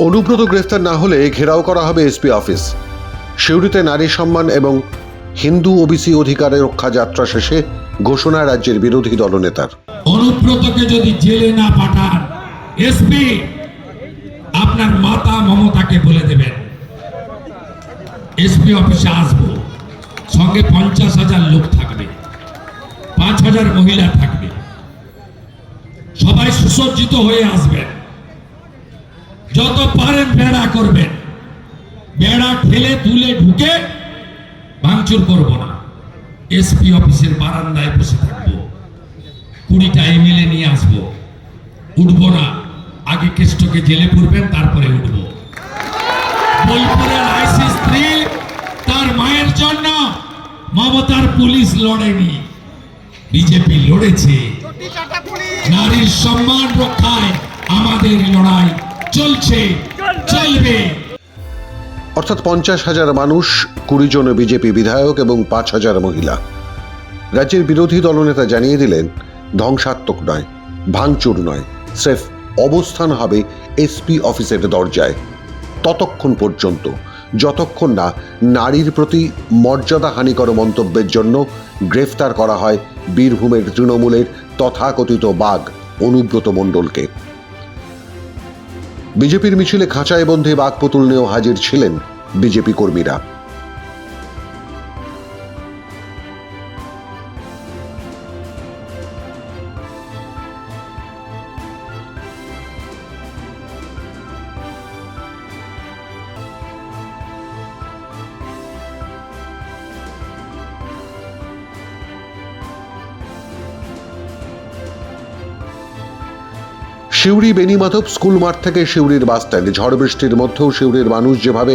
অনুব্রত গ্রেফতার না হলে ঘেরাও করা হবে এসপি অফিস। সিউড়িতে নারী সম্মান এবং হিন্দু ওবিসি অধিকারের রক্ষা যাত্রা শেষে ঘোষণা রাজ্যের বিরোধী দলনেতার। অনুব্রতকে যদি জেলে না পাঠান, এসপি আপনার মাতা মমতাকে বলে দেবেন। এসপি অফিসে আসব। সঙ্গে পঞ্চাশ হাজার লোক থাকবে। পাঁচ হাজার মহিলা থাকবে। সবাই সুসজ্জিত হয়ে আসবেন। যত পারেন বেড়া করবেন। বেড়া ঠেলে তুলে ঢুকে ভাঙচুর করব না। এসপি অফিসের বারান্দায় বসে থাকব। কুড়িটা এমএলএ নিয়ে আসব। উঠবো না। আগে কেষ্টকে জেলে পড়বেন, তারপরে উঠবো। বোলপুরের আইসি স্ত্রী, তার মায়ের জন্য মমতার পুলিশ লড়েনি। বিজেপি লড়েছে। নারীর সম্মান রক্ষায় আমাদের লড়াই চলছে, চলবে। অর্থাৎ পঞ্চাশ হাজার মানুষ, কুড়ি জন বিজেপি বিধায়ক এবং পাঁচ হাজার মহিলা। রাজ্যের বিরোধী দলনেতা জানিয়ে দিলেন, ধ্বংসাত্মক নয়, ভাঙচুর নয়, স্রেফ অবস্থান হবে এসপি অফিসের দরজায়। ততক্ষণ পর্যন্ত, যতক্ষণ না নারীর প্রতি মর্যাদা হানিকর মন্তব্যের জন্য গ্রেফতার করা হয় বীরভূমের তৃণমূলের তথাকথিত বাঘ অনুব্রত মণ্ডলকে। বিজেপির মিছিলে খাঁচায় বন্ধে বাঘ পুতুল নিয়েও হাজির ছিলেন বিজেপি কর্মীরা। সিউড়ি বেনিমাধব স্কুল মাঠ থেকে সিউড়ির বাসস্ট্যান্ড ঝড় বৃষ্টির মধ্যেও সিউড়ির মানুষ যেভাবে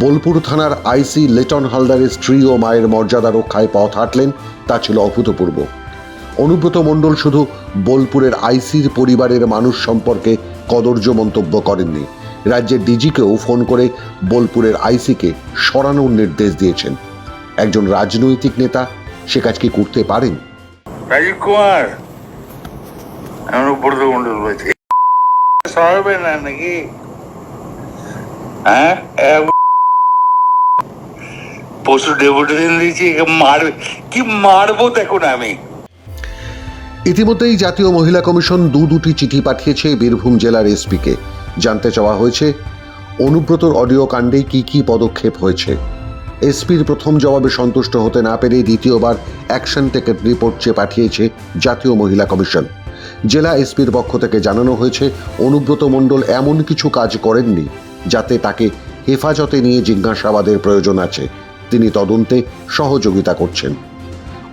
বোলপুর থানার আইসি লেটন হালদারের স্ত্রী ও মায়ের মর্যাদা রক্ষায় পথ হাঁটলেন, তা ছিল অভূতপূর্ব। অনুব্রত মণ্ডল শুধু বোলপুরের আইসির পরিবারের মানুষ সম্পর্কে কদর্য মন্তব্য করেননি। রাজ্যের ডিজিকেও ফোন করে বোলপুরের আইসিকে সরানোর নির্দেশ দিয়েছেন। একজন রাজনৈতিক নেতা সে কাজ কি করতে পারেন? রাজীব কুমার বলছি সরাবে না নাকি? হ্যাঁ? এ- পশু দিয়েছি কি মারবো দেখুন আমি। ইতিমধ্যেই জাতীয় মহিলা কমিশন দু দুটি চিঠি পাঠিয়েছে বীরভূম জেলার এসপিকে। জানতে চাওয়া হয়েছে অনুব্রতর অডিও কাণ্ডে কি কি পদক্ষেপ হয়েছে? এসপির প্রথম জবাবে সন্তুষ্ট হতে না পেরে দ্বিতীয়বার অ্যাকশন টেকেট রিপোর্ট চেয়ে পাঠিয়েছে জাতীয় মহিলা কমিশন। জেলা এসপির পক্ষ থেকে জানানো হয়েছে, অনুব্রত মণ্ডল এমন কিছু কাজ করেননি যাতে তাকে হেফাজতে নিয়ে জিজ্ঞাসাবাদের প্রয়োজন আছে। তিনি তদন্তে সহযোগিতা করছেন।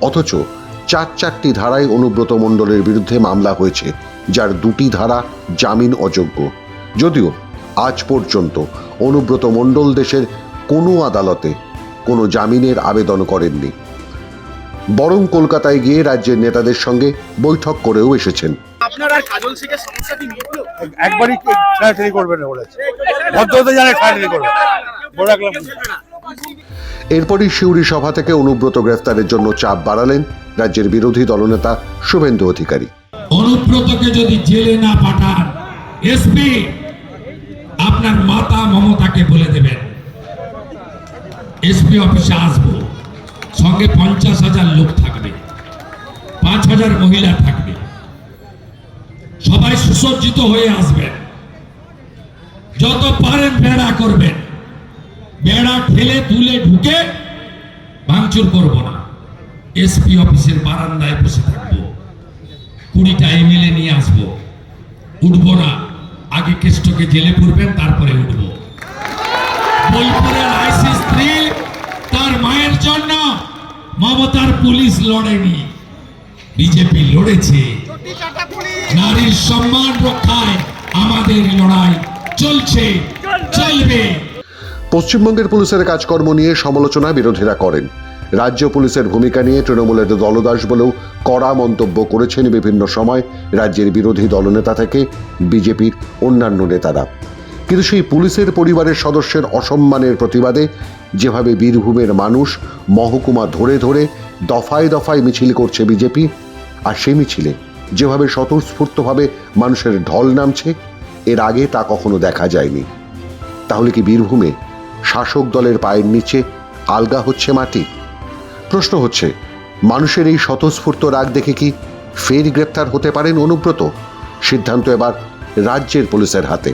অথচ চার চারটি ধারায় অনুব্রত মণ্ডলের বিরুদ্ধে মামলা হয়েছে, যার দুটি ধারা জামিন অযোগ্য। যদিও আজ পর্যন্ত অনুব্রত মণ্ডল দেশের কোনো আদালতে কোনো জামিনের আবেদন করেননি। বরং কলকাতায় গিয়ে রাজ্যের নেতাদের সঙ্গে বৈঠক করেও এসেছেন। আপনার আর কাজল শেখের সমস্যা মিটলো একবারই ঠেলাঠেলি করবে বলেছে? ভদ্রতা জানে ঠেলাঠেলি করবে। বলে রাখলাম। এরপরই সিউড়ি সভা থেকে অনুব্রত গ্রেফতারের জন্য চাপ বাড়ালেন রাজ্যের বিরোধী দলনেতা শুভেন্দু অধিকারী। অনুব্রতকে যদি জেলে না পাঠান এসপি আপনার মাতা মমতাকে বলে দেবেন। এসপি অফিসে আসব। সঙ্গে পঞ্চাশ হাজার লোক থাকবে, পাঁচ হাজার মহিলা থাকবে। সবাই সুসজ্জিত হয়ে আসবেন। যত পারেন বেড়া করবেন। বেড়া ঠেলে তুলে ঢুকে ভাঙচুর করব না। এসপি অফিসের বারান্দায় বসে থাকব। কুড়িটা এমএলএ নিয়ে আসব। উঠবো না। আগে কেষ্টকে জেলে পুরবেন তারপরে উঠবো। বোলপুরের আইসি স্ত্রী জন্য মমতার পুলিশ লড়েনি। বিজেপি লড়েছে। নারীর সম্মান রক্ষায় আমাদের লড়াই চলছে। চলবে। পশ্চিমবঙ্গের পুলিশের কাজকর্ম নিয়ে সমালোচনা বিরোধীরা করেন। রাজ্য পুলিশের ভূমিকা নিয়ে তৃণমূলের দলদাস বলেও কড়া মন্তব্য করেছেন বিভিন্ন সময় রাজ্যের বিরোধী দলনেতা থেকে বিজেপির অন্যান্য নেতারা। কিন্তু সেই পুলিশের পরিবারের সদস্যের অসম্মানের প্রতিবাদে যেভাবে বীরভূমের মানুষ মহকুমা ধরে ধরে দফায় দফায় মিছিল করছে বিজেপি, আর সে মিছিলে যেভাবে স্বতঃস্ফূর্তভাবে মানুষের ঢল নামছে, এর আগে তা কখনো দেখা যায়নি। তাহলে কি বীরভূমে শাসক দলের পায়ের নিচে আলগা হচ্ছে মাটি? প্রশ্ন হচ্ছে, মানুষের এই স্বতঃস্ফূর্ত রাগ দেখে কি ফের গ্রেপ্তার হতে পারেন অনুব্রত? সিদ্ধান্ত এবার রাজ্যের পুলিশের হাতে।